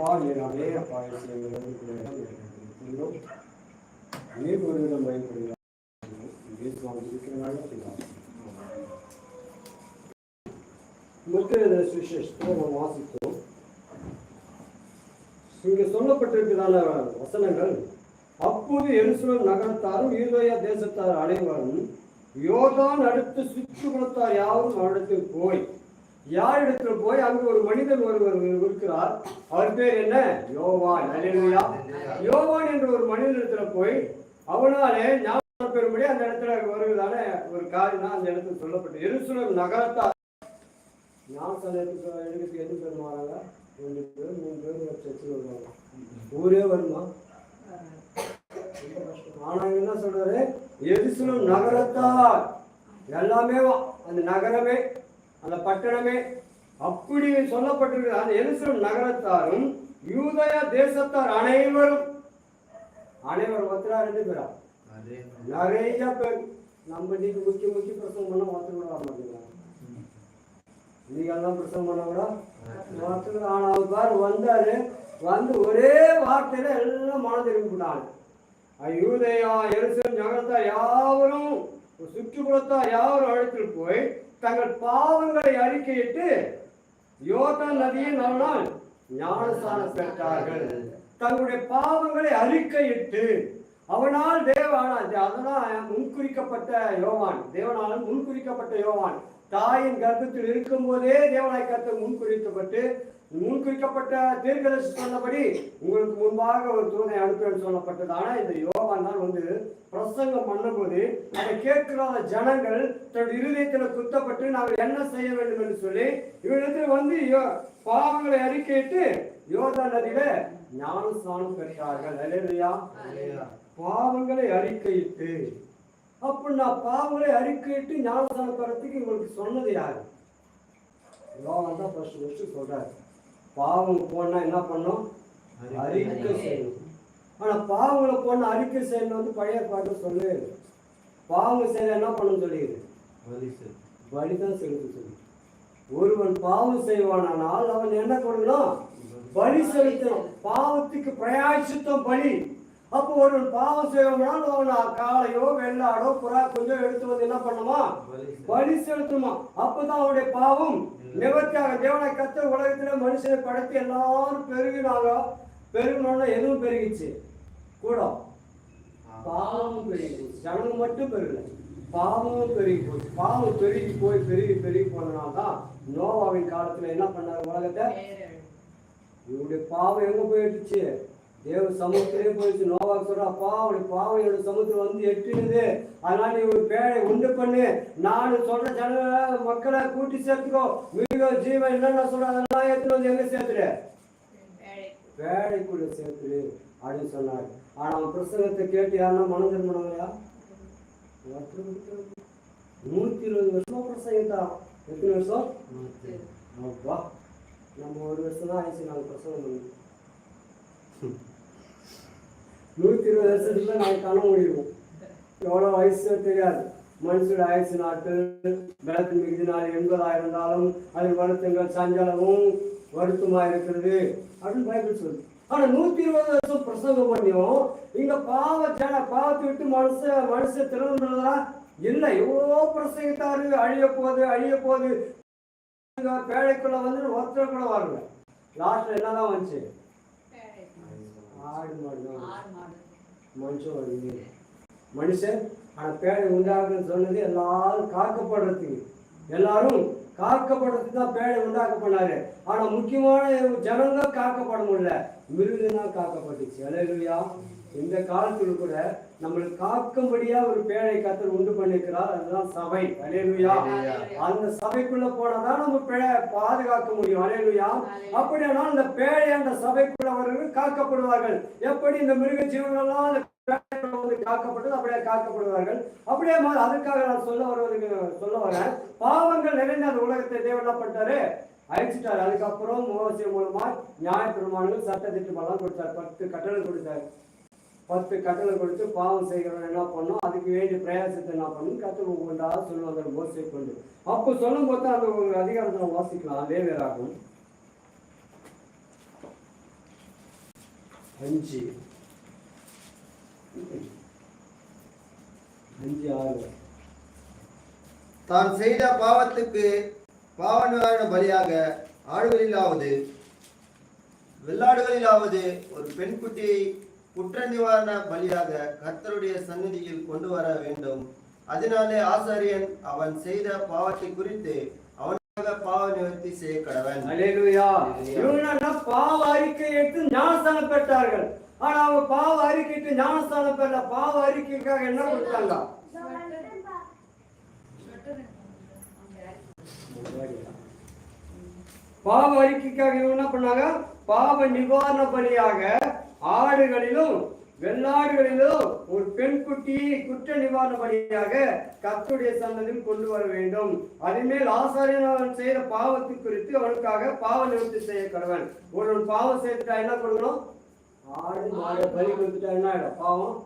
அப்பா அதே அப்பா பாயசங்களை நீர் ஒருவிதம் பயன்படுகிறார் சுவிசேஷத்தை வாசித்தோம் இங்கே சொல்லப்பட்டிருக்கிறதான வசனங்கள் அப்போது எருசலேம் நகரத்தாரும் ஈரோயா தேசத்தார் அனைவரும் யோதான் அடுத்து சுற்றுப்புறத்தார் யாரும் அவரிடத்தில் போய் யாரிடத்தில் போய் அங்கு ஒரு மனிதன் ஒருவர் இருக்கிறார்? அவர் பேர் என்ன? யோவான். அல்லேலூயா. யோவான் என்ற ஒரு மனிதனிடத்துல போய் அவனாலே ஞாபகம் பெறும்படி அந்த இடத்துல வருவதான ஒரு காரியம் தான் அந்த இடத்துல சொல்லப்பட்டு எருசலேம் நகரத்தார் ஞாபகத்துக்கு எழுதுக்கு எது பெருமாறாங்க ரெண்டு பேர் மூணு பேர் ஒரு சர்ச்சில் வருவாங்க. ஊரே வருமா? ஆனா என்ன சொல்றாரு? எருசலேம் நகரத்தார் எல்லாமே அந்த நகரமே அந்த பட்டணமே அப்படி சொல்லப்பட்டிருக்கு அந்த எருசலேம் நகரத்தாரும் யூதயா தேசத்தார் அனைவரும். அனைவரும் ஒருத்தரா ரெண்டு பேரா? நிறைய பேர். நம்ம இன்னைக்கு முக்கிய முக்கிய பிரசவம் பண்ண ஒருத்தர் கூட வர மாட்டேங்கிறாங்க. நீங்க பிரசவம் பண்ண கூட ஒருத்தர் ஆனா அவர் வந்தாரு. வந்து ஒரே வார்த்தையில எல்லாம் மன திரும்பிவிட்டாங்க யூதயா எருசலேம் நகரத்தார் யாவரும் சுற்றுப்புறத்தார் யாவரும் அழைத்துட்டு போய் தங்கள் பாவங்களை அறிக்கையிட்டு யோர்தான் நதியின் அவனால் ஞானஸ்தானம் பெற்றார்கள் தங்களுடைய பாவங்களை அறிக்கையிட்டு அவனால் தேவான அதனால் முன்குறிக்கப்பட்ட யோவான். தேவனால் முன்குறிக்கப்பட்ட யோவான். தாயின் கர்ப்பத்தில் இருக்கும்போதே தேவனாய் கருத்து முன்குறிக்கப்பட்டு முன்குறிக்கப்பட்ட தீர்க்கதரிசி சொன்னபடி உங்களுக்கு முன்பாக ஒரு தூணை அனுப்புன்னு ஆனால் இந்த யோவான் தான் வந்து பிரசங்கம் பண்ணும்போது அதை கேட்கிற ஜனங்கள் தன் இருதயத்தில் குத்தப்பட்டு நாங்கள் என்ன செய்ய வேண்டும் என்று சொல்லி இவரிடத்தில் வந்து யோ- பாவங்களை அறிக்கையிட்டு யோதா நதியில ஞானஸ்நானம் பெற்றார்கள். அலையா பாவங்களை அறிக்கையிட்டு அப்படின்னா பாவங்களை அறிக்கையிட்டு ஞானஸ்நானம் பெறத்துக்கு இவங்களுக்கு சொன்னது யாரு? யோகா தான் ஃபர்ஸ்ட் ஃபர்ஸ்ட் சொல்றாரு. பாவம் போனா என்ன பண்ணும்? அறிக்கை செய்யணும் ஆனா பாவங்களை போன அறிக்கை செய்யணும் வந்து பழைய பாட்டு சொல்லு. பாவம் செய்ய என்ன பண்ணணும் சொல்லிடுது பலிதான் செலுத்த சொல்லி. ஒருவன் பாவம் செய்வானானால் அவன் என்ன பண்ணணும் பலி செலுத்தணும். பாவத்துக்கு பிரயாசித்தம் பலி அப்போ ஒருவன் பாவம் செய்வானால் அவன் காளையோ வெள்ளாடோ புறா கொஞ்சம் எடுத்து வந்து என்ன பண்ணுமா? பலி செலுத்தணுமா அப்பதான் அவனுடைய பாவம் நிவர்த்தியாக தேவனை கத்த உலகத்துல மனுஷனை படைத்து எல்லாரும் பெருகினாங்க. பெருகினோன்னா எதுவும் பெருகிச்சு? கூட பாவமும் பெருகி போச்சு. ஜனங்க மட்டும் பெருகல. பாவமும் பெருகி போச்சு. பாவம் பெருகி போய் பெருகி பெருகி போனனால தான் நோவாவின் காலத்துல என்ன பண்ணாரு உலகத்தை? இவருடைய பாவம் எங்க போயிடுச்சு? தேவ சமுத்திரே போயிடுச்சு. நோவாக்கு சொல்ற அப்பா அவருடைய பாவம் என்னோட சமுத்திரம் வந்து எட்டிடுது அதனால நீ ஒரு பேழை உண்டு பண்ணு. நான் சொல்ற ஜன மக்களை கூட்டி சேர்த்துக்கோ. மிருகம் ஜீவன் என்னென்ன சொல்ற அதெல்லாம் எடுத்துட்டு வந்து எங்க சேர்த்துடு வேலைக்குள்ள சேர்த்துடு அப்படின்னு சொன்னார். ஆனா அவன் பிரசங்கத்தை கேட்டு யாருன்னா மனம் திரும்பினவங்களா நூத்தி இருபது வருஷமா பிரசங்கம் தான் எத்தனை வருஷம்? அப்பா நம்ம ஒரு வருஷம் தான் ஆயிடுச்சு நாங்கள் பிரசங்கம் பண்ணி. நூற்றி இருபது வருஷத்துல நாங்கள் கண முடிவோம் எவ்வளோ வயசு தெரியாது. மனுஷோட ஆயுசு நாட்கள் பலத்து மிகுதி நாள் எண்பதாக இருந்தாலும் அது வருத்தங்கள் சஞ்சலமும் வருத்தமாக இருக்கிறது அப்படின்னு பைபிள் சொல்லுது. ஆனால் நூற்றி இருபது வருஷம் பிரசங்கம் பண்ணியும் இங்கே பாவ ஜன பாவத்தை விட்டு மனுஷ மனுஷ திரும்புறதா இல்லை. எவ்வளோ பிரசங்கித்தாரு? அழிய போகுது அழிய போகுது. பேழைக்குள்ள வந்து ஒருத்தர் கூட வரல. லாஸ்ட்ல என்னதான் வந்துச்சு? ஆடு மாடு மனுஷன் மனுஷன் ஆனா பேழை உண்டாகுன்னு சொன்னது எல்லாரும் காக்கப்படுறதுக்கு. எல்லாரும் காக்கப்படுறதுக்கு தான் பேழை உண்டாக்க பண்ணாரு ஆனா முக்கியமான ஜனங்க காக்கப்பட முடியல. மிருகம் தான் காக்கப்பட்டுச்சு. அலையா இந்த காலத்துல கூட நம்மளுக்கு காக்கும்படியா ஒரு பேழை கத்தர் உண்டு பண்ணிருக்கிறார். அதுதான் சபை. அலையா அந்த சபைக்குள்ள போனாதான் நம்ம பிழை பாதுகாக்க முடியும். அலையா அப்படியானால் இந்த பேழை அந்த சபைக்குள்ளவர்கள் காக்கப்படுவார்கள். எப்படி இந்த மிருக ஜீவனெல்லாம் அந்த காக்கப்பட்டது அப்படியே காக்கப்படுவார்கள். அப்படியே அதுக்காக நான் சொல்ல வருவதுக்கு சொல்ல வரேன். பாவங்கள் நிறைந்த அந்த உலகத்தை தேவன் பண்ணிட்டாரு? அழிச்சிட்டாரு. அதுக்கப்புறம் மோசை மூலமா நியாய பிரமாணங்கள் சட்ட திட்டமெல்லாம் கொடுத்தார். பத்து கட்டளை கொடுத்தாரு. பத்து கட்டளை கொடுத்து பாவம் செய்கிறவன் என்ன பண்ணும் அதுக்கு வேண்டிய பிரயாசத்தை என்ன பண்ணும் கத்து ஒவ்வொன்றா சொல்லுவாங்க மோசை கொண்டு. அப்போ சொல்லும் போது அந்த ஒரு அதிகாரத்தை நம்ம வாசிக்கலாம் லேவியராகும் அஞ்சு. அஞ்சு ஆறு. தான் செய்த பாவத்துக்கு பாவ நிவாரண பலியாக ஆடுகளிலாவது வெள்ளாடுகளிலாவது ஒரு பெண்குட்டியை குற்ற நிவாரண பலியாக கர்த்தருடைய சந்நிதியில் கொண்டு வர வேண்டும். அதனாலே ஆசாரியன் அவன் செய்த பாவத்தை குறித்து அவனுக்காக பாவ நிவர்த்தி செய்ய கடவன். பாவ அறிக்கை எடுத்து ஞானஸ்தானம் பெற்றார்கள். ஆனா அவங்க பாவ அறிக்கைக்கு ஞானஸ்தானம் பெறல. பாவ அறிக்கைக்காக என்ன கொடுத்தாங்க? பாவ அறிக்கைக்காக இவங்க என்ன பண்ணாங்க? பாவ நிவாரண பலியாக ஆடுகளிலும் வெள்ளாடுகளிலும் ஒரு பெண் குட்டியை குற்ற நிவாரண பலியாக கத்துடைய சன்னதியில் கொண்டு வர வேண்டும். அதுமேல் ஆசாரியன் அவன் செய்த பாவத்தை குறித்து அவனுக்காக பாவ நிவர்த்தி செய்ய கடவன். ஒருவன் பாவம் செய்துட்டா என்ன கொடுக்கணும்? ஆடு மாடு பலி கொடுத்துட்டா என்ன ஆயிடும்? பாவம்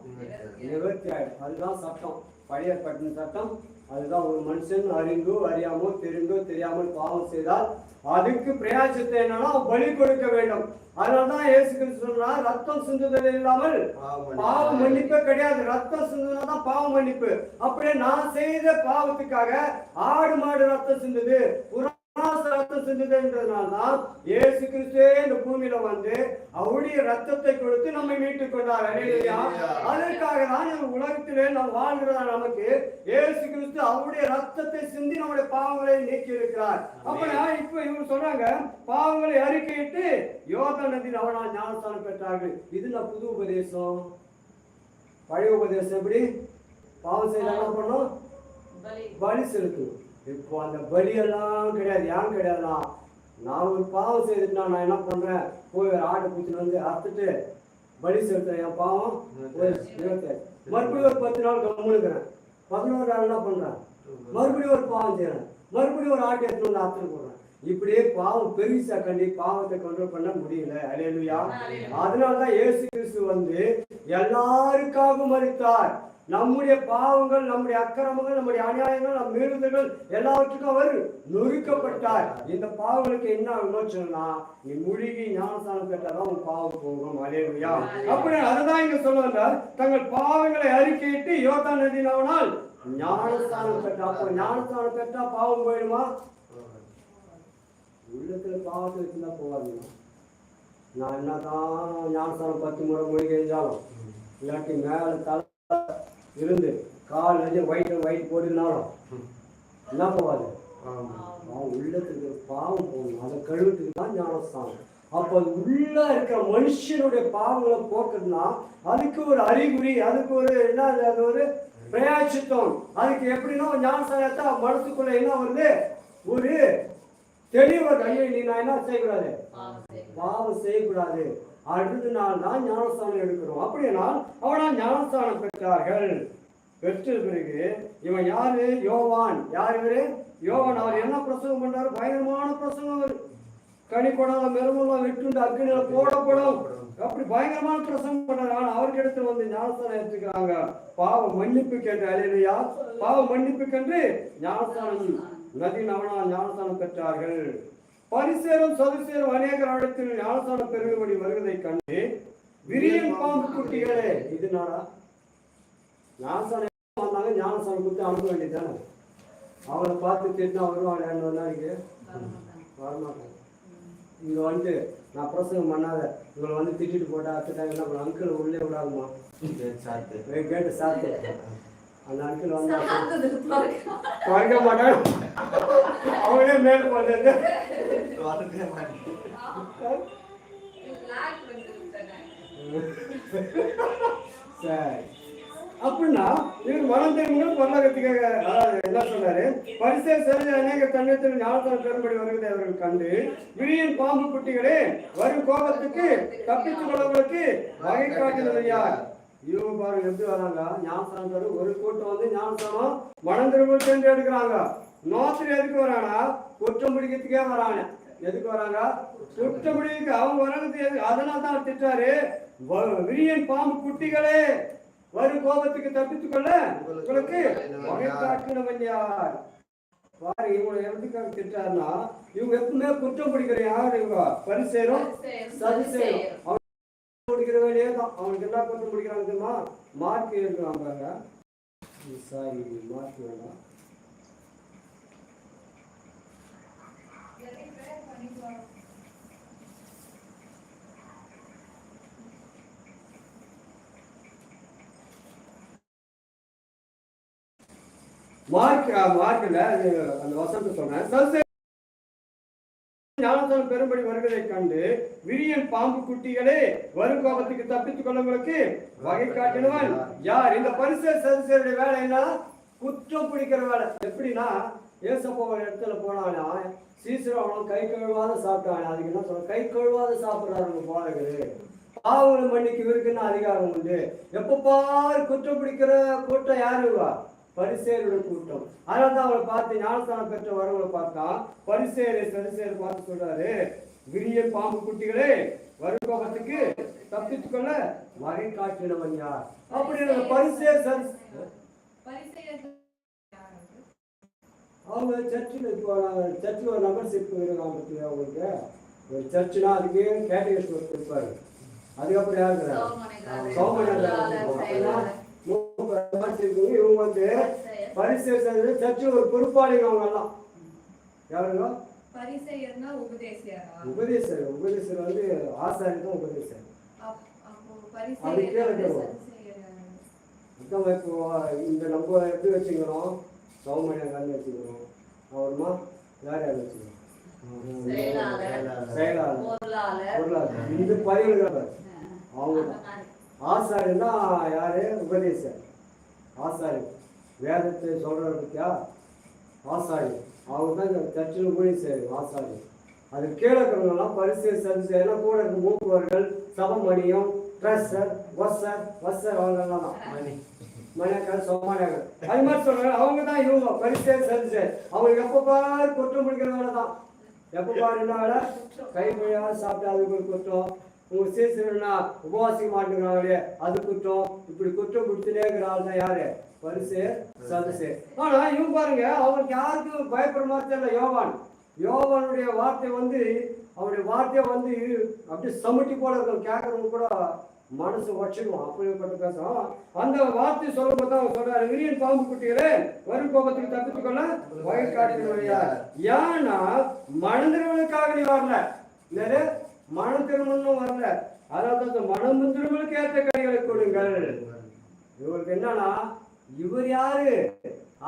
நிவர்த்தி ஆயிடும். அதுதான் சட்டம். பழைய பட்டின சட்டம். அதுதான் ஒரு மனுஷன் அறிந்தோ அறியாமோ தெரிந்தோ தெரியாமல் பாவம் செய்தால் அதுக்கு பிரயாசத்தை என்னன்னா பலி கொடுக்க வேண்டும். அதனாலதான் இயேசு கிறிஸ்து சொன்னார் ரத்தம் சிந்துதல் இல்லாமல் பாவ மன்னிப்பே. கிடையாது. ரத்தம் சிந்துதான் பாவ மன்னிப்பு. அப்படியே நான் செய்த பாவத்துக்காக ஆடு மாடு ரத்தம் சிந்துது. சிந்துதுன்றதுனால்தான் இயேசு கிறிஸ்துவே இந்த பூமியில வந்து அவருடைய ரத்தத்தை கொடுத்து நம்மை மீட்டுக் கொண்டார் அல்லேலூயா. அதற்காக தான் இந்த உலகத்திலே நாம் வாழ்கிறதா நமக்கு இயேசு கிறிஸ்து அவருடைய ரத்தத்தை சிந்தி நம்முடைய பாவங்களை நீக்கி இருக்கிறார் அப்ப இப்ப இவங்க சொல்றாங்க பாவங்களை அறிக்கையிட்டு யோகா நதியில் அவனால் ஞானஸ்தானம் பெற்றார்கள். இது நான் புது உபதேசம்? பழைய உபதேசம் எப்படி? பாவம் செய்ய என்ன பண்ணணும்? பலி. செலுத்தணும் இப்போ அந்த பலியெல்லாம் கிடையாது. ஏன் கிடையாதுன்னா நான் ஒரு பாவம் செய்துட்டுனா நான் என்ன பண்றேன்? போய் ஒரு ஆட்டை பிடிச்சிட்டு வந்து அறுத்துட்டு பலி செலுத்துறேன். என் பாவம் மறுபடியும் ஒரு பத்து நாள் கம்முனுக்கிறேன். பதினோரு நாள் என்ன பண்றேன்? மறுபடியும் ஒரு பாவம் செய்யறேன் மறுபடியும் ஒரு ஆட்டை எடுத்து வந்து அறுத்துட்டு போடுறேன். இப்படியே பாவம் பெருசா கண்டி பாவத்தை கண்ட்ரோல் பண்ண முடியல. அலையலுயா அதனாலதான் இயேசு கிறிஸ்து வந்து எல்லாருக்காகவும் மறித்தார் நம்முடைய பாவங்கள் நம்முடைய அக்கிரமங்கள் நம்முடைய அநியாயங்கள் நம் மீறுதல்கள் எல்லாவற்றுக்கும் அவர் நொறுக்கப்பட்டார். இந்த பாவங்களுக்கு என்ன விமோச்சனம்னா நீ முழுகி ஞானஸ்தானம் பெற்றாதான் உன் பாவம் போகும். அலேலுயா அப்படி அதுதான் இங்க சொல்ல வந்தார். தங்கள் பாவங்களை அறிக்கையிட்டு யோகா நதினாவனால் ஞானஸ்தானம் பெற்றா அப்போ ஞானஸ்தானம் பெற்றா பாவம் போயிடுமா? உள்ளத்துல பாவத்தை வச்சுருந்தா போவாதுங்க நான் என்னதான் ஞானஸ்தானம் பத்து முறை மொழி கழிஞ்சாலும் இல்லாட்டி மேலே தலை இருந்து கால் நெஞ்சு வயிற்று வயிற்று போட்டுக்கினாலும் என்ன போவாது அவன் உள்ளத்துக்கு பாவம் போகணும் அதை கழுவுறதுக்கு தான் ஞானஸ்தானம். அப்போ அது உள்ள இருக்கிற மனுஷனுடைய பாவங்களை போக்குறதுனா அதுக்கு ஒரு அறிகுறி அதுக்கு ஒரு என்ன அது ஒரு பிரயாச்சித்தம் அதுக்கு எப்படின்னா ஞானஸ்தானத்தை மனசுக்குள்ள என்ன வருது? ஒரு தெளிவு ஐயோ நீ நான் என்ன செய்யக்கூடாது. பாவம் செய்யக்கூடாது. அடுத்த நாள் தான் ஞானஸ்தானம் எடுக்கிறோம். அப்படின்னா அவனா ஞானஸ்தானம் பெற்றார்கள். பெற்ற பிறகு இவன் யாரு? யோவான். யார் இவரு? யோவான். அவர் என்ன பிரசங்கம் பண்றாரு? பயங்கரமான பிரசங்கம் அவர். கனி கொடாத மெருமெல்லாம் வெட்டுண்டு அக்னியில போடப்படும். அப்படி பயங்கரமான பிரசங்கம் பண்றாரு. ஆனா அவருக்கு எடுத்து வந்து ஞானஸ்தானம் எடுத்துக்கிறாங்க பாவ மன்னிப்பு கேட்டு அலையிலையா. பாவ மன்னிப்பு கண்டு ஞானஸ்தானம் நதி நவனா ஞானஸ்தானம் பெற்றார்கள். பரிசேரும் சதுசேரும் அநேகர் இடத்தில் ஞானஸ்தானம் பெருகும்படி வருவதை கண்டு விரியன் பாம்பு குட்டிகளே இது நாடா? ஞானஸ்தானம் வந்தாங்க? ஞானஸ்தானம் கொடுத்து அனுப்ப வேண்டியதானே அவனை பார்த்து திட்டினா வருவாங்க நாளைக்கு வரமாட்டாங்க. இங்க வந்து நான் பிரசங்கம் பண்ணாத இவங்களை வந்து திட்டிட்டு போட்டா அத்துட்டா என்ன பண்ண அங்கிள் உள்ளே விடாதுமா கேட்டு சாத்து. அந்த அங்கிள் வந்து குறைக்க மாட்டான். அவனே மேல் போட்டது சரி. அப்படின்னா இவர் மனம் தெரியும் பரலோகத்துக்காக அதாவது என்ன சொன்னாரு? பரிசே சிறந்த அநேக தன்னத்தில் ஞானத்தால் பெரும்படி வருவதை அவர்கள் கண்டு விழியின் பாம்பு குட்டிகளே வரும் கோபத்துக்கு தப்பித்துக் கொள்ளவர்களுக்கு வகை காட்டுகிறது யார்? இவங்க பாருங்க எப்படி வராங்க? ஞானஸ்தானம் ஒரு கூட்டம் வந்து ஞானஸ்தானம் மனம் திரும்ப சேர்ந்து எடுக்கிறாங்க. நோத்திரி எதுக்கு வரானா? குற்றம் பிடிக்கிறதுக்கே வராங்க எதுக்கு வராங்க? குற்றம் பிடிக்க அவங்க எதுக்கு அதனால தான் திட்டாரு விரியன் பாம்பு குட்டிகளே வரும் கோபத்துக்கு தப்பித்துக் கொள்ள உங்களுக்கு வகை காட்டினவன் யார் பாரு இவங்களை எதுக்காக திட்டாருன்னா இவங்க எப்பவுமே குற்றம் பிடிக்கிற யார் இவங்க? பரிசேரும் சதுசேரும் முடிக்கிற வேலையே தான். அவனுக்கு என்ன கொண்டு முடிக்கிறாங்க தெரியுமா? மார்க் இருக்கிறான் பாருங்க. சாரி மார்க் வேண்டாம் மார்க் மார்க்கில் அந்த வசனத்தை சொன்னேன் சல்சே பெரும்படி வருவதை கண்டு விரியன் பாம்பு குட்டிகளே வரும் கோபத்துக்கு தப்பித்துக் கொள்ளவங்களுக்கு வகை காட்டினவன் யார்? இந்த பரிசு சதுசேருடைய வேலை என்ன? குற்றம் பிடிக்கிற வேலை. எப்படின்னா ஏசப்பா ஒரு இடத்துல போனானா சீசரவனும் கை கழுவாத சாப்பிட்டாங்க அதுக்கு என்ன சொல்ல கை கழுவாத சாப்பிடுறாங்க போலகுது பாவங்களை மன்னிக்கு இருக்குன்னு அதிகாரம் உண்டு? எப்ப பாரு குற்றம் பிடிக்கிற கூட்டம் யாருவா பரிசேரோட கூட்டம். அதனால தான் அவளை பார்த்து ஞானஸ்தானம் பெற்ற வரவங்களை பார்த்தா பரிசேரு சரிசேரு பார்த்து சொல்றாரு விரிய பாம்பு குட்டிகளே வருகோபத்துக்கு தப்பித்துக் கொள்ள வகை காட்டினவன் யார்? அப்படி பரிசேர் சரி அவங்க சர்ச்சில் சர்ச்சில் ஒரு மெம்பர்ஷிப் இருக்காங்க பத்தியா அவங்களுக்கு ஒரு சர்ச்சுனா அதுக்கு கேட்டகரி இருப்பாரு அதுக்கப்புறம் யாரு இவங்க வந்து பரிசு சர்ச்சில் ஒரு பொறுப்பாளிங்க அவங்க எல்லாம் யாருங்க உபதேசர் உபதேசர் வந்து ஆசாரி தான் உபதேசர் இப்போ இந்த நம்ம எப்படி வச்சுக்கிறோம் சௌமனியா காந்தி வச்சுக்கிறோம் அப்புறமா யார் யார் வச்சுக்கிறோம் செயலாளர். பொருளாளர் பதவிகள் அவங்க ஆசாரியன்னா யாரு? உபதேசர். ஆசாரி வேதத்தை சொல்றது பத்தியா ஆசாரி அவங்க தான் இந்த சர்ச்சில் ஊழி செய்யும் ஆசாரி அது கீழே இருக்கிறவங்கலாம் பரிசு சரிசு எல்லாம் கூட இருக்க மூக்குவர்கள் சபமணியம் ட்ரெஸ்ஸர் ஒஸ்ஸர் வஸ்ஸர் அவங்கெல்லாம் தான். மணி. மணியாக்கள் சோமானியாக்கள் அது மாதிரி சொல்றாங்க. அவங்க தான் இவங்க பரிசு சரிசு அவங்களுக்கு எப்போ பாரு குற்றம் பிடிக்கிற வேலை தான். எப்போ பாரு என்ன வேலை? கை மொழியாக சாப்பிட்டு அதுக்கு குற்றம். உங்க சீசனா உபவாசிக்க மாட்டேங்கிறாங்களே அது குற்றம். இப்படி குற்றம் கொடுத்துட்டே இருக்கிறாள் தான் யாரு? பரிசு சதசு. ஆனா இவங்க பாருங்க அவங்களுக்கு யாருக்கும் பயப்படுற மாதிரி தெரியல யோவான். யோவானுடைய வார்த்தை வந்து அவருடைய வார்த்தையை வந்து அப்படியே சமட்டி போல இருக்கும். கேட்கறவங்க கூட மனசு வச்சிடுவான் அப்படிப்பட்ட பேசும் அந்த வார்த்தை சொல்லும் போது அவர் சொல்றாரு விரியன் பாம்பு குட்டிகளே வரும் கோபத்துக்கு தப்பித்துக் வயல் வயக்காட்டியா ஏன்னா மனிதர்களுக்காக நீ வரல மன திருமணம் வரல. அதாவது அந்த மனம் திருமணத்துக்கு ஏற்ற கனிகளை கொடுங்கள். இவருக்கு என்னன்னா இவர் யாரு?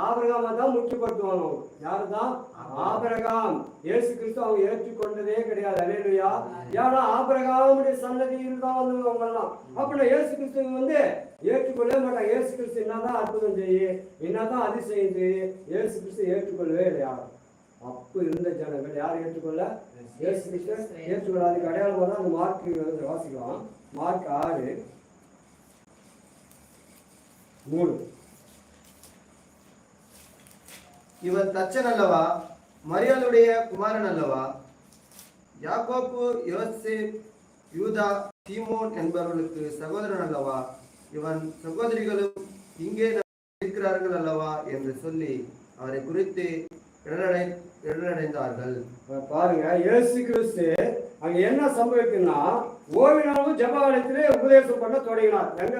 ஆபரகாம தான் முக்கியப்படுத்துவாங்க யாரு தான் ஆபரகாம். இயேசு கிறிஸ்து அவங்க ஏற்றுக்கொண்டதே கிடையாது. அலையிலையா ஏன்னா ஆபரகாமுடைய சன்னதியில் தான் வந்து அவங்க எல்லாம் அப்படின்னா இயேசு கிறிஸ்து வந்து ஏற்றுக்கொள்ளவே மாட்டாங்க. இயேசு கிறிஸ்து என்னதான் அற்புதம் செய்யு என்னதான் அதிசயம் செய்யு இயேசு கிறிஸ்து ஏற்றுக்கொள்ளவே இல்லையா? அப்போ இருந்த ஜனங்கள் யார் ஏற்றுக்கொள்ள? இயேசு கிறிஸ்து ஏற்றுக்கொள்ள அதுக்கு அடையாளமாக தான் அந்த மார்க் வந்து வாசிக்கலாம் மார்க் ஆறு. மூணு. இவன் தச்சன் அல்லவா? மரியாளுடைய குமாரன் அல்லவா? யாக்கோப்பு யோசிப் யூதா சீமோன் என்பவர்களுக்கு சகோதரன் அல்லவா? இவன் சகோதரிகளும் இங்கே இருக்கிறார்கள் அல்லவா? என்று சொல்லி அவரை குறித்து இடரடை இடரடைந்தார்கள் பாருங்க இயேசு கிறிஸ்து அங்க என்ன சம்பவிக்குன்னா ஓவினாலும் ஜப ஆலயத்திலே உபதேசம் பண்ண தொடங்கினார். எங்க?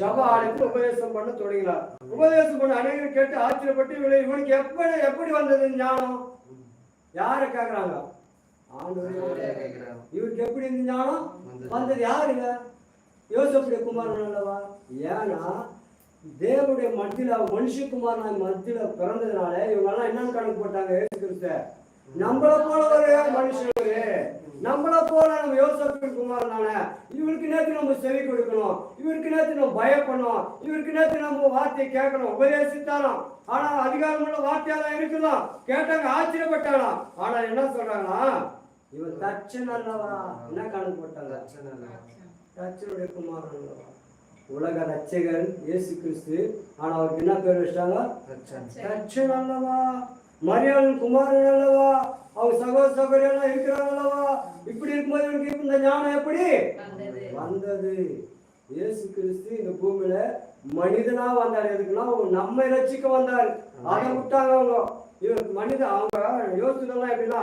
ஜப ஆலயத்தில் உபதேசம் பண்ண தொடங்கினார். உபதேசம் பண்ண அனைவரும் கேட்டு ஆச்சரியப்பட்டு இவனை இவனுக்கு எப்படி எப்படி வந்தது ஞானம்? யாரை கேட்கிறான். இவருக்கு எப்படி இந்த ஞானம்? வந்தது. வந்தது யாருங்க யோசப்புடைய குமாரன் அல்லவா? ஏன்னா தேவனுடைய மத்தியில மனுஷகுமாரன் மத்தியில பிறந்ததுனால இவங்கெல்லாம் என்ன என்னன்னு கணக்கு போட்டாங்க? இயேசு கிறிஸ்த. நம்மள போல ஒரு மனுஷரு. நம்மள போல நம்ம யோசப்பின் குமாரனான. இவருக்கு நேற்று நம்ம செவி கொடுக்கணும். இவருக்கு நேற்று நம்ம பயப்படணும். இவருக்கு நேற்று நம்ம வார்த்தையை கேட்கணும். உபதேசித்தாலும் ஆனா அதிகாரமுள்ள வார்த்தையா தான் இருக்கலாம் கேட்டாங்க ஆச்சரியப்பட்டாலாம் ஆனா என்ன சொல்றாங்கன்னா இவன் தச்சன் அல்லவா? என்ன கணக்கு போட்டாங்க? தச்சன் அல்லவா? தச்சனுடைய குமாரன் அல்லவா? உலக ரட்சகர் இயேசு கிறிஸ்து. ஆனா அவருக்கு என்ன பேர் வச்சிட்டாங்க. ரட்சன் அல்லவா? மரியாதன் குமாரன் அல்லவா? அவங்க சகோதர சகோதரி எல்லாம் இருக்கிறாங்க அல்லவா? இப்படி இருக்கும்போது இவனுக்கு இந்த ஞானம் எப்படி? வந்தது. வந்தது. இயேசு கிறிஸ்து இந்த பூமியில மனிதனா வந்தார். எதுக்குன்னா அவங்க நம்மை ரட்சிக்க வந்தார். அதை விட்டாங்க அவங்க. இவர் மனித அவங்க யோசிச்சதெல்லாம் எப்படின்னா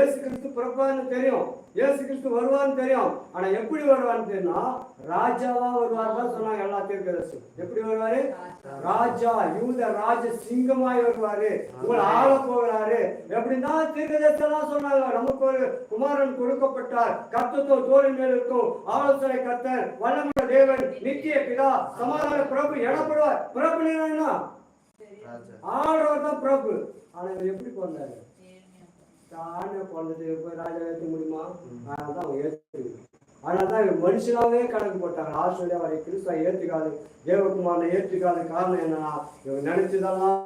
ஏசு கிறிஸ்து பிறப்பான்னு தெரியும். ஏசு கிறிஸ்து வருவான்னு தெரியும். ஆனா எப்படி வருவான்னு தெரியும்னா ராஜாவா வருவார் சொன்னாங்க எல்லா தீர்க்கதரிசி எப்படி வருவாரு? ராஜா யூத ராஜ சிங்கமாய் வருவாரு. உங்களை ஆள போகிறாரு. எப்படின்னா தீர்க்கதரிசி எல்லாம் சொன்னாங்க. நமக்கு ஒரு குமாரன் கொடுக்கப்பட்டார். கர்த்தத்தோ தோழின் மேல் இருக்கும். ஆலோசனை கர்த்தர் வல்லமுள்ள தேவன் நித்திய பிதா சமாதான பிரபு எனப்படுவார். பிரபு ஆண்டவர் தான் பிரபு ஆனா இவர் எப்படி பிறந்தாரு? தானே பிறந்தது போய் ராஜா ஏற்ற முடியுமா? அதனால தான் அவங்க ஏற்று அதனால தான் இவர் மனுஷனாவே கணக்கு போட்டாங்க. ஆஸ்திரேலியா வரை கிறிஸ்துவ ஏற்றுக்காது தேவகுமாரனை ஏற்றுக்காத காரணம் என்னன்னா இவர் நினைச்சதெல்லாம்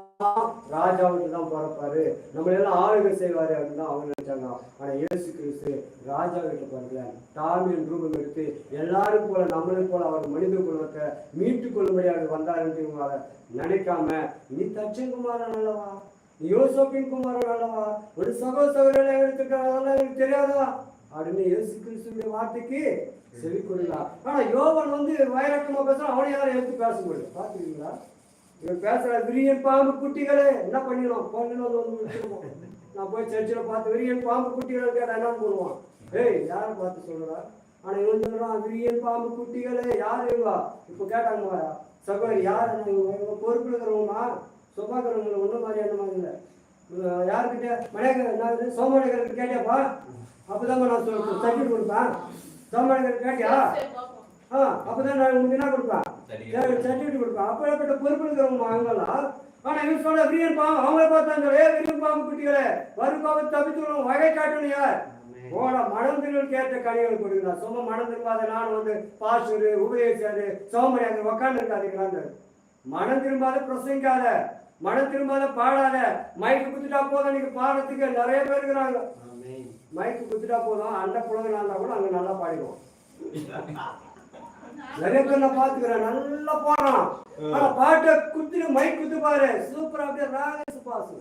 ராஜாவுக்கு தான் பிறப்பாரு. நம்மள எல்லாம் ஆளுகை செய்வாரு அப்படின்னு தான் அவங்க நினைச்சாங்க. ஆனா இயேசு கிறிஸ்து ராஜா கிட்ட பாருங்களேன் தாழ்மையின் ரூபம் எடுத்து எல்லாரும் போல நம்மளும் போல அவர் மனித குலத்தை மீட்டுக் கொள்ளும்படியாக வந்தாருன்னு இவங்க நினைக்காம நீ தச்சங்குமாரன் அல்லவா? நீ யோசப்பின் குமாரன் அல்லவா? ஒரு சகோ சகோதரனை எடுத்துக்கிறாங்க அதெல்லாம் எனக்கு தெரியாதா? அப்படின்னு இயேசு கிறிஸ்துடைய வார்த்தைக்கு செவி கொடுக்கலாம் ஆனா யோகன் வந்து வைரக்கமா பேசுறான். அவனை யாரும் எடுத்து பேச முடியும் பாத்துக்கீங்களா இவன் பேசுற விரியன் பாம்பு குட்டிகளே என்ன பண்ணிடலாம் பொண்ணுன்னு வந்து வந்து நான் போய் சர்ச்சில் பார்த்து விரியன் பாம்பு குட்டிகளை கேட்டா என்ன பண்ணுவான் ஏய் யாரை பார்த்து சொல்றா ஆனா இவன் சொல்றான் விரியன் பாம்பு குட்டிகளே யார் இவங்க இப்போ கேட்டாங்க சகோதரி யார்? இவங்க பொறுப்பு இருக்கிறவங்கம்மா சுபாகரங்களை ஒன்றும் மாதிரி அந்த மாதிரி இல்லை. யாருக்கிட்ட மணியகர் நான் சோமநகருக்கு கேட்டியாப்பா? அப்போதான் நான் சொல் சர்டிஃபிகேட் கொடுப்பேன். சோமநகருக்கு கேட்டியா? ஆ அப்பதான் நான் உங்களுக்கு என்ன கொடுப்பேன்? சர்டிஃபிகேட் கொடுப்பேன் அப்பேற்பட்ட பொறுப்பு இருக்கிறவங்க ஆனா இவன் சொல்ல விரியன் பாம்பு அவங்கள பார்த்தாங்க ஏ விரியன் பாம்பு குட்டிகளே. வரும் வகை காட்டணும் யார்? போட மனம் திருவள் கேட்ட கனிகள் கொடுக்குறா. சும்மா மனம் திரும்பாத நான் வந்து பாஸ்டரு உபயோகிச்சாரு சோமரி அங்க உக்காந்து இருக்காதுங்களான்னு மனம் திரும்பாத பிரசங்கிக்காத. மனம் திரும்பாத பாடாத மைக்கு குத்துட்டா போதும். நீங்க பாடுறதுக்கு நிறைய பேர் இருக்கிறாங்க. மைக்கு குத்துட்டா போதும். அந்த புலகனா இருந்தா கூட அங்க நல்லா பாடிடுவோம். நிறைய பேர் நான் பாத்துக்கிறேன் நல்லா பாடுறான். ஆனா பாட்டை குத்துட்டு மைக் குத்து பாரு. சூப்பரா அப்படியே ராகேஷ் பாசு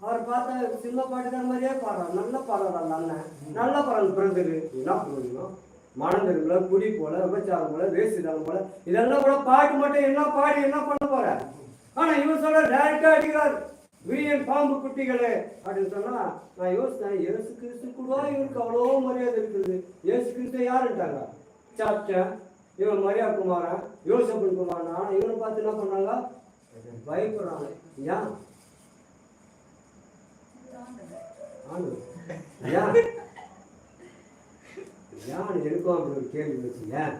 அவர் பார்த்தா சின்ன பாட்டுக்கார மாதிரியே பாடுறார் நல்ல பாடுறார் அண்ணன். நல்ல பாடுறாங்க பிறந்தது என்ன பண்ணுவீங்க மணந்திருக்கல குடி போல விபச்சாரம் போல வேசிதாரம் போல இதெல்லாம் கூட பாட்டு மட்டும் என்ன பாடி என்ன பண்ண போற? ஆனா இவன் சொல்ற டைரக்டா அடிக்கிறார். விரியன் பாம்பு குட்டிகளே அப்படின்னு சொன்னா நான் யோசித்தேன் இயேசு கிறிஸ்து கூட இவருக்கு அவ்வளோ மரியாதை இருக்குது. இயேசு கிறிஸ்து யாருன்ட்டாங்க? சாப்பிட்டேன் இவன் மரியா குமாரன் யோசப்பன் குமாரன் ஆனா இவனை பார்த்து என்ன பண்ணாங்க பயப்படுறாங்க. ஏன் ஆண்டு ஏன் ஏன் இருக்கும் அப்படி ஒரு கேள்வி வச்சு ஏன்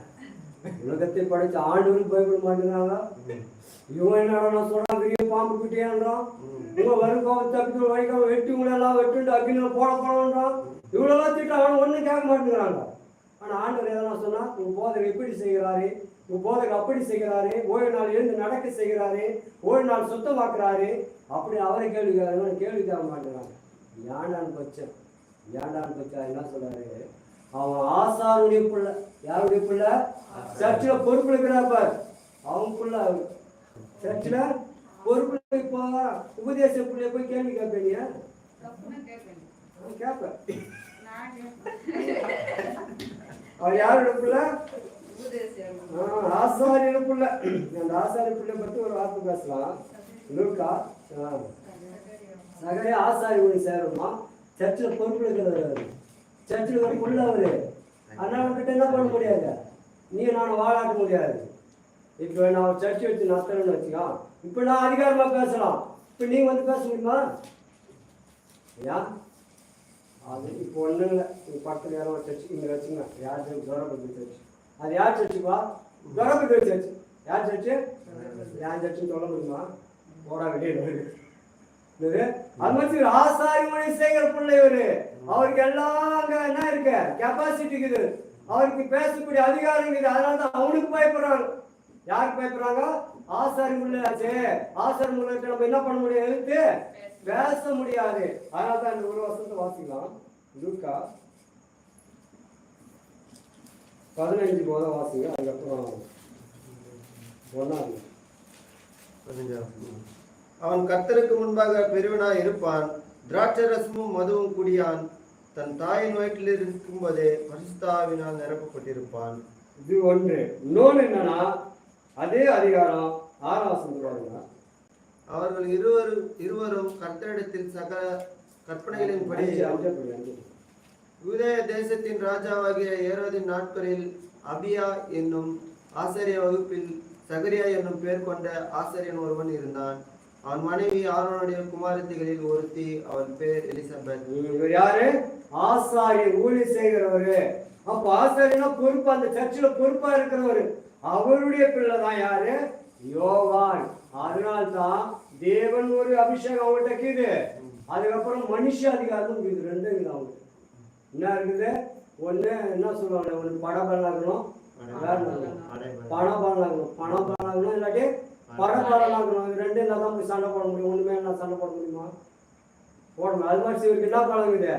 உலகத்தை படைச்ச ஆண்டவரும் பயப்பட மாட்டேங்கிறாங்க. இவன் என்ன சொல்றான் பெரிய பாம்பு குட்டியான்றான். இவன் வரும் பாம்பு அப்படி வழிக்காம வெட்டி உங்களெல்லாம் வெட்டுண்டு அக்னியில் போட போடன்றான் இவ்வளோ திட்டம் அவன் ஒன்றும் கேட்க மாட்டேங்கிறாங்க. ஆனா ஆண்டவர் எதனா சொன்னா உங்க போதகர் எப்படி செய்கிறாரு உங்க போதகர் அப்படி செய்கிறாரு ஓய்வு நாள் எழுந்து நடக்க செய்கிறாரு ஓய்வு நாள் சுத்தமாக்குறாரு அப்படி அவரை கேள்வி கேள்வி கேட்க மாட்டேங்கிறாங்க ஏண்டான்னு பச்சன் ஏண்டான்னு பச்சா என்ன சொல்றாரு? அவன் ஆசாருடைய புள்ள. யாருடைய புள்ள? சர்ச்சில் பொறுப்புல இருக்கிறார் பார். அவன் புள்ள. சர்ச்சில் பொறுப்புல இப்போ உபதேச புள்ளைய போய் கேள்வி கேட்பீங்க கேட்பேன். அவன் யாரோட புள்ள ஆ, ஆசாரியன புள்ள அந்த ஆசாரிய புள்ளை பத்தி ஒரு வார்த்தை பேசலாம். லூக்கா ஆ. சகரே ஆசாரி ஒன்று சேருமா சர்ச்சில் பொறுப்புல இருக்கிறவர் சர்ச்சில் ஒரு புள்ள அவரு. அதனால கிட்ட என்ன பண்ண முடியாது? நீ நான் வாழாட்ட முடியாது. இப்போ நான் சர்ச்சை வச்சு நடத்துறேன்னு வச்சுக்கோ. இப்போ நான் அதிகாரமா பேசலாம். இப்போ நீ வந்து பேச முடியுமா? ஏன் அது இப்போ ஒன்றும் இல்லை உங்க பக்கத்தில் யாரோ ஒரு சர்ச்சு இங்கே வச்சுங்க யார் சர்ச்சு? துரப்பதி சர்ச் அது யார் சர்ச்சுப்பா துரப்பதி சர்ச் யார் சர்ச்சு? யார் சர்ச்சுன்னு சொல்ல முடியுமா? போடா வெளியே அது மாதிரி ஆசாரி மொழி செய்கிற பிள்ளை இவரு. அவருக்கு எல்லாம் என்ன இருக்கு? கெப்பாசிட்டி இருக்குது. அவருக்கு பேசக்கூடிய அதிகாரம் இருக்குது. அதனால தான் அவனுக்கு பயப்படுறாங்க. யாருக்கு பயப்படுறாங்க? ஆசாரி முள்ளாச்சே ஆசாரி முள்ளாச்சு நம்ம என்ன பண்ண முடியாது எதிர்த்து பேச முடியாது. அதனால தான் இந்த ஒரு வருஷத்தை வாசிக்கலாம். லூக்கா பதினஞ்சு போத வாசிங்க அதுக்கப்புறம் ஒன்றாவது அவன் கர்த்தருக்கு முன்பாக பெருவனாய் இருப்பான். திராட்சரசமும் மதுவும் குடியான். தன் தாயின் வயிற்றில் இருக்கும்போதே பரிசுத்தாவினால் நிரப்பப்பட்டிருப்பான். இது ஒன்று. இன்னொன்று என்னன்னா அதே அதிகாரம் ஆறாம் வசனம் பாருங்க அவர்கள் இருவரும் இருவரும் கர்த்தரிடத்தில் சகல கற்பனைகளின்படி. யூதேய தேசத்தின் ராஜாவாகிய ஏரோதின் நாட்களில் அபியா என்னும் ஆசாரிய வகுப்பில் சகரியா என்னும் பேர் கொண்ட ஆசாரியன் ஒருவன் இருந்தான். அவன் மனைவி ஆரோனுடைய குமாரத்திகளில் ஒருத்தி அவள் பேர் எலிசபெத். இவர் யாரு? ஆசாரியர் ஊழி செய்கிறவரு அப்ப ஆசாரியனா பொறுப்பு அந்த சர்ச்சில் பொறுப்பா இருக்கிறவரு. அவருடைய பிள்ளை தான் யாரு? யோவான் அதனால்தான் தேவன் ஒரு அபிஷேகம் அவங்கள்ட்ட இருக்குது அதுக்கப்புறம் மனுஷ அதிகாரம் இது ரெண்டும் இருக்குது அவங்க என்ன இருக்குது? ஒன்று என்ன சொல்லுவாங்க? உனக்கு படபலாகணும் வேற ஒண்ணு. பணம் பலனாகணும் பணம் பலனாகணும் இல்லாட்டி படம் பலனாகணும் இது ரெண்டும் இருந்தால் தான் போய் சண்டை போட முடியும்? ஒன்றுமே என்ன சண்டை போட முடியுமா? போடணும் அது மாதிரி இவருக்கு என்ன பழகுது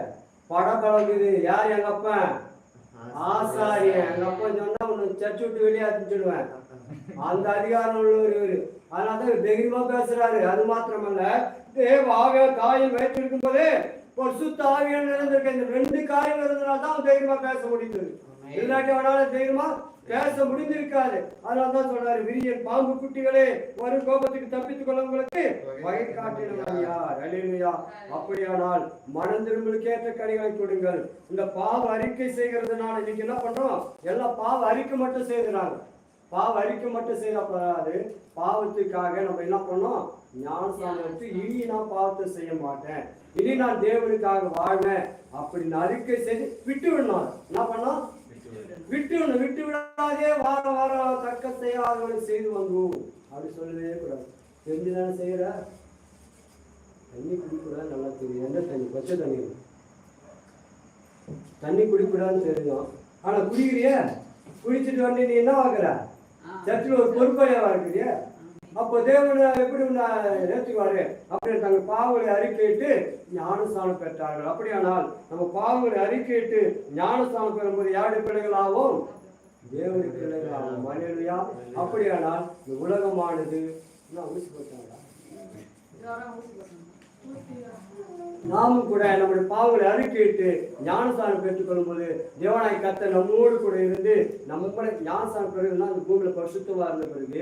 படம் பழகுது யார் எங்க அப்பன் ஆசாரியன். எங்க அப்பன் சொன்னா உன்னை சர்ச் விட்டு வெளியே அனுப்பிச்சிடுவேன். அந்த அதிகாரம் உள்ளவர் இவரு. அதனால தான் தைரியமா பேசுறாரு. அது மாத்திரமல்ல தேவ ஆவிய தாயும் வைத்திருக்கும் போதே ஒரு சுத்த ஆவியம் நிறைந்திருக்க இந்த ரெண்டு காரியம் இருந்தனால தான் தைரியமா பேச முடியுது இல்லாட்டி அவனால தைரியமா பேச முடிந்திருக்காது. அதனால தான் சொல்றாரு விரியன் பாம்பு குட்டிகளே வரும் கோபத்துக்கு தப்பித்துக் கொள்ள உங்களுக்கு அல்லேலூயா அப்படியானால் மனம் திரும்பலுக்கு ஏற்ற கனிகளை கொடுங்கள். இந்த பாவ அறிக்கை செய்கிறதுனால இன்னைக்கு என்ன பண்றோம்? எல்லாம் பாவ அறிக்கை மட்டும் செய்கிறாங்க. பாவ அறிக்கை மட்டும் செய்தா போறாது பாவத்துக்காக நம்ம என்ன பண்ணோம்? ஞானஸ்தானம் எடுத்து இனி நான் பாவத்தை செய்ய மாட்டேன். இனி நான் தேவனுக்காக வாழ்வேன். அப்படின்னு அறிக்கை செய்து விட்டு விடணும். என்ன பண்ணோம்? விட்டு விடணும் விட்டு விடாதே. வார வாரம் தக்க செய்யாதவனை செய்து வந்தோம் அப்படி சொல்லவே கூடாது. தெரிஞ்சுதானே செய்யற தண்ணி குடிக்கூடாது நல்லா தெரியும். எந்த தண்ணி? பச்சை தண்ணி. தண்ணி குடிக்கூடாதுன்னு தெரியும். ஆனா குடிக்கிறிய? குடிச்சிட்டு வந்து நீ என்ன ஆகுற சர்ச்சில் ஒரு பொறுப்பையாக இருக்கிறிய? அப்போ தேவனை எப்படி உன்னை ஏற்றுக்குவாரு அப்படின்னு தங்கள் பாவங்களை அறிக்கையிட்டு ஞானஸ்தானம் பெற்றார்கள். அப்படியானால் நம்ம பாவங்களை அறிக்கையிட்டு ஞானஸ்தானம் பெறும்போது யாருடைய பிள்ளைகளாகவும் தேவனு தேவனுடைய பிள்ளைகள் மனிதனையா அப்படியானால் இந்த உலகமானது ஊசி போட்டாங்களா? ஊசி நாமும் கூட நம்முடைய பாவங்களை அறிக்கையிட்டு ஞானசாரம் பெற்றுக்கொள்ளும் போது தேவனாய் கத்த நம்மோடு கூட இருந்து நம்ம கூட ஞானஸ்தானம் பெறுதுன்னா அந்த பூமியில பரிசுத்தமா இருந்த பிறகு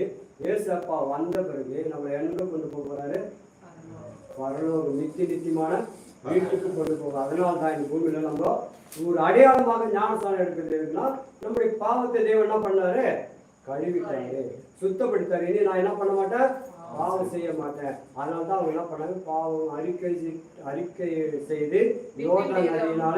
ஏசப்பா வந்த பிறகு நம்மளை எங்க கொண்டு போக போறாரு? பரலோகம். நித்திய நித்தியமான வீட்டுக்கு கொண்டு போகும் அதனால தான் இந்த பூமியில நம்ம ஒரு அடையாளமாக ஞானசாரம் எடுக்கிறது இருக்குன்னா நம்முடைய பாவத்தை தேவன் என்ன பண்ணாரு? கழுவிட்டாரு. சுத்தப்படுத்தாரு இனி நான் என்ன பண்ண மாட்டேன்? பாவம் செய்ய மாட்டேன். அதனால தான் அவங்க என்ன பண்ணாங்க? பாவம் அறிக்கை அறிக்கை செய்து யோர்தான் நதியினால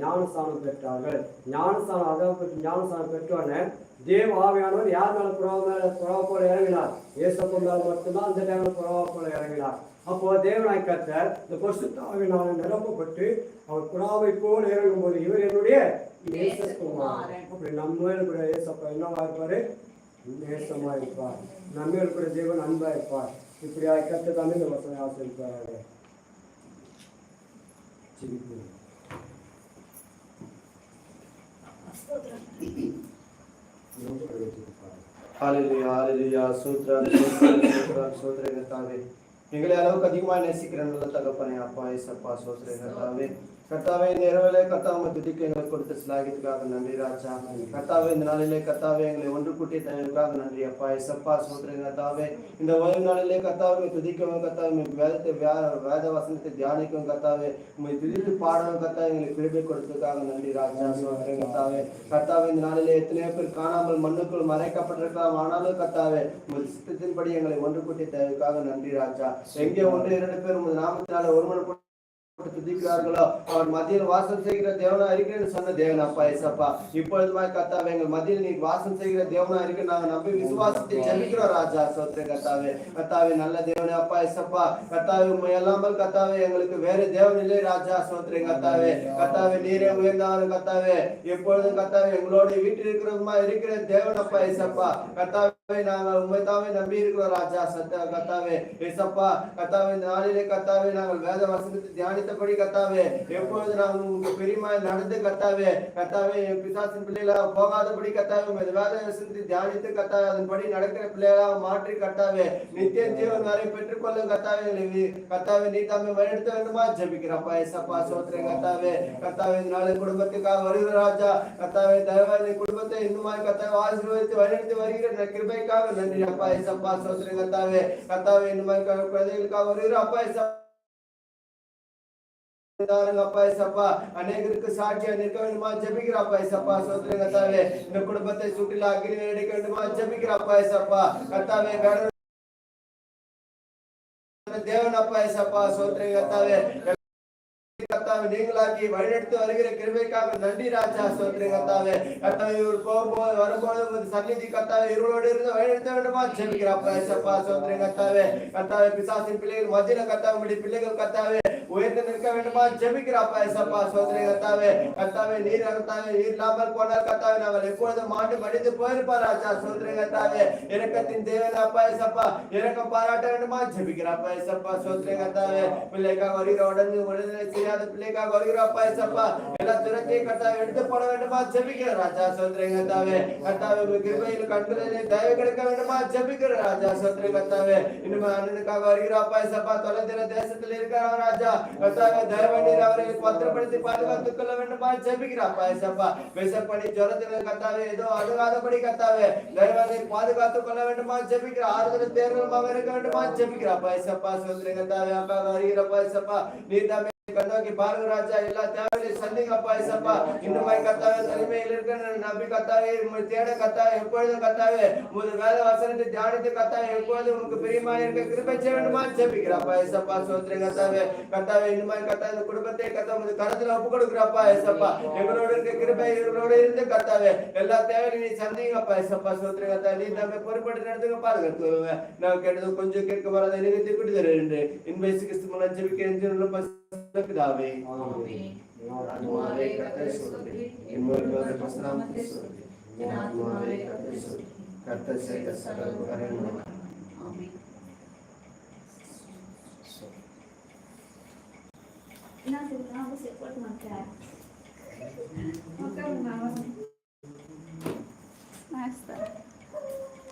ஞானஸ்தானம் பெற்றார்கள். ஞானஸ்தானம் அதாவது ஞானஸ்தானம் பெற்றோடனே தேவ ஆவியானவர் யார் மேல புறா மேல புறா போல இறங்கினார்? ஏசப்ப மேல மட்டும்தான் அந்த டைம்ல புறா போல இறங்கினார். அப்போ தேவனாய் கர்த்தர் இந்த பரிசுத்த ஆவியினால நிரப்பப்பட்டு அவர் புறாவை போல இறங்கும் போது இவர் என்னுடைய அப்படி நம்ம கூட ஏசப்பா என்னவா இருப்பாரு? நேசமா இருப்பார் நம்ம மேல கூட தேவன் அன்பா இருப்பார் இப்படி கத்த தானே இந்த வசனம் ஆசிரிப்பாரு சிரிப்பு. ஹalleluya ஹalleluya சூத்ரம் சூத்ரம் சூத்ரம் சூத்ரம் கர்த்தாவே எங்களை அளவுக்கு அதிகமாக நேசிக்கிற நல்ல தகப்பனே அப்பா ஏசப்பா சோத்ரே கர்த்தாவே கர்த்தாவே இந்த இரவிலே கர்த்தாவை துதிக்க எங்களுக்கு கொடுத்து சிலாகித்துக்காக நன்றி ராஜா. கர்த்தாவே இந்த நாளிலே கர்த்தாவே எங்களை ஒன்று கூட்டி தங்களுக்காக நன்றி அப்பா. ஏசப்பா சொல்றேன் கர்த்தாவே இந்த ஓய்வு நாளிலே கர்த்தாவை துதிக்கவும் கர்த்தாவே வேதத்தை வேத வசனத்தை தியானிக்கவும் கர்த்தாவே உண்மை துதித்து பாடவும் கர்த்தா எங்களுக்கு கிருபை கொடுத்ததுக்காக நன்றி ராஜா சொல்றேன் கர்த்தாவே. கர்த்தாவே இந்த நாளிலே எத்தனையோ பேர் காணாமல் மண்ணுக்குள் மறைக்கப்பட்டிருக்கலாம் ஆனாலும் கர்த்தாவே உங்கள் சித்தத்தின்படி எங்களை ஒன்று கூட்டி தயவுக்காக நன்றி ராஜா. எங்கே ஒன்று இரண்டு பேர் உங்கள் நாமத்தினால ஒருமன் துதிக்கிறார்களோ அவர் மத்தியில் வாசம் செய்கிற தேவனா இருக்கிறேன்னு சொன்ன தேவன் அப்பா ஏசப்பா இப்பொழுதுமா கத்தாவே எங்கள் மத்தியில் நீ வாசம் செய்கிற தேவனா இருக்கு நாங்க நம்பி விசுவாசத்தை ஜெபிக்கிறோம் ராஜா சோத்திர கத்தாவே கத்தாவே நல்ல தேவனே அப்பா ஏசப்பா. கத்தாவே உண்மை எல்லாமல் கத்தாவே எங்களுக்கு வேற தேவன் இல்லை ராஜா சோத்திர கத்தாவே கத்தாவே நீரே உயர்ந்தவன் கத்தாவே எப்பொழுதும் கத்தாவே எங்களோட வீட்டில் இருக்கிறவமா இருக்கிற தேவன் அப்பா ஏசப்பா. கத்தாவே நாங்க உண்மைத்தாவே நம்பி இருக்கிறோம் ராஜா சத்த கத்தாவே ஏசப்பா கத்தாவே நாளிலே கத்தாவே நாங்கள் வேத வசனத்தை தியானித்தபடி கத்தாவே எப்பொழுது நாங்கள் உங்களுக்கு பெரியமா நடந்து கத்தாவே கத்தாவே என் பிசாசின் பிள்ளைகளா போகாதபடி கத்தாவே உங்க வேத வசனத்தை தியானித்து கத்தாவே அதன்படி நடக்கிற பிள்ளைகளா மாற்றி கத்தாவே நித்திய ஜீவன் வரை பெற்றுக்கொள்ளும் கத்தாவே கத்தாவே நீ தாமே வழிநடத்த வேண்டுமா ஜபிக்கிறப்பா ஏசப்பா சோத்திரம் கத்தாவே கத்தாவே நாளை குடும்பத்துக்காக வருகிற ராஜா கத்தாவே தயவாதி குடும்பத்தை இன்னுமாய் கத்தாவே ஆசீர்வதித்து வழிநடத்தி வருகிற கிருபை கிருபைக்காக நன்றி அப்பா ஏசப்பா சோத்திரம் கத்தாவே. கத்தாவே இந்த மாதிரி குழந்தைகளுக்காக வருகிற அப்பா ஏசப்பா தாருங்க ஏசப்பா அநேகருக்கு சாட்சியா நிற்க வேண்டுமா? ஜெபிக்கிற ஏசப்பா சோத்திரம் கத்தாவே. இந்த குடும்பத்தை சுற்றில அக்கினி எடுக்க வேண்டுமா? ஜெபிக்கிற ஏசப்பா கத்தாவே வேற தேவன் அப்பா ஏசப்பா கத்தாவே. கத்தாவே நீங்களாக்கி வழிநடத்தி வருகிற கிருமைக்காக நன்றி ராஜா சோத்திரம் கத்தாவே கத்தாவே இவர் போகும்போது வரும்போது உமது சந்நிதி கத்தாவே இருளோடு இருந்து வழிநடத்த வேண்டுமா? ஜெபிக்கிற அப்பா ஏசப்பா சோத்திரம் கத்தாவே கத்தாவே பிசாசின் பிள்ளைகள் மத்தியில கத்தாவே உம்முடைய பிள்ளைகள் கத்தாவே உயர்ந்து நிற்க வேண்டுமா? ஜெபிக்கிற அப்பா ஏசப்பா சோத்திரம் கத்தாவே கத்தாவே நீர் கத்தாவே நீர் இல்லாமல் போனால் கத்தாவே நாங்கள் எப்பொழுது மாண்டு மடிந்து போயிருப்பா ராஜா சோத்திரம் கத்தாவே இறக்கத்தின் தேவன் அப்பா ஏசப்பா இரக்கம் பாராட்ட வேண்டுமா? ஜெபிக்கிற அப்பா ஏசப்பா சோத்திரம் கத்தாவே பிள்ளைக்காக வருகிற உடனே உடனே செய்யாத பிள்ளைகள் எங்களுக்காக வருகிறப்பா ஏசப்பா எல்லா துரத்தையும் கத்தாவே எடுத்து போட வேண்டுமா? ஜெபிக்கிற ராஜா சோத்திரம் கத்தாவே கத்தாவே உங்க கிருபையில் கண்களிலே தயவு கிடைக்க வேண்டுமா? ஜெபிக்கிற ராஜா சோத்திரம் கத்தாவே இனிமே அண்ணனுக்காக வருகிறப்பா ஏசப்பா தொலைந்திர தேசத்தில் இருக்கிற ராஜா. கத்தாவே தயவு நீர் அவரை பத்திரப்படுத்தி பாதுகாத்துக் கொள்ள வேண்டுமா? ஜெபிக்கிறப்பா ஏசப்பா விசப்படி ஜுரத்தில் கத்தாவே ஏதோ அழுகாதபடி கத்தாவே தயவு நீர் பாதுகாத்துக் கொள்ள வேண்டுமா? ஜெபிக்கிற ஆறுதல் தேர்தலமாக இருக்க வேண்டுமா? ஜெபிக்கிறப்பா ஏசப்பா சோத்திரம் கத்தாவே அப்பா வருகிறப்பா ஏசப்பா நீர் தான் கண்ணோக்கி பாருங்க ராஜா எல்லா தேவையிலையும் சந்திங்க அப்பா இந்த மாதிரி கத்தாவே தனிமையில் இருக்கிற நம்பி கத்தாவே தேட கத்தாவே எப்பொழுதும் கத்தாவே உமது வேத வசனத்தை தியானித்து கத்தாவே எப்பொழுதும் உனக்கு பிரியமா இருக்க கிருபை செய்ய வேண்டுமா? ஜெபிக்கிறப்பா ஏசப்பா சோத்ரி கத்தாவே. கத்தாவே இன்னுமாய் கத்தா இந்த குடும்பத்தை கத்தா உமது கருத்துல ஒப்பு கொடுக்குறப்பா ஏசப்பா எங்களோட இருக்க கிருபை எங்களோட இருந்து கத்தாவே. எல்லா தேவையிலும் நீ சந்திங்கப்பா ஏசப்பா சோத்ரி கத்தா. நீ நம்ம பொறுப்பட்டு நடத்துங்க பாருங்க நான் கேட்டது கொஞ்சம் கேட்க வராத நிறுத்தி விட்டு தருகிறேன் இன்பேசு கிறிஸ்து மூலம் ஜெபிக்கிறேன் பிதாவே ஆத்துமாவே கர்த்தரை ஸ்தோத்திரி. என் முழுவதும் உமது நாமத்தை ஸ்தோத்திரி. என் ஆத்துமாவே கர்த்தரை ஸ்தோத்திரி. கர்த்தர் செய்த சகல உபகாரங்களும் ஆமென். என்ன சொல்லுங்க அவங்க செப்போர்ட் மாட்டார் மக்கள் மேக்ஸ் தான்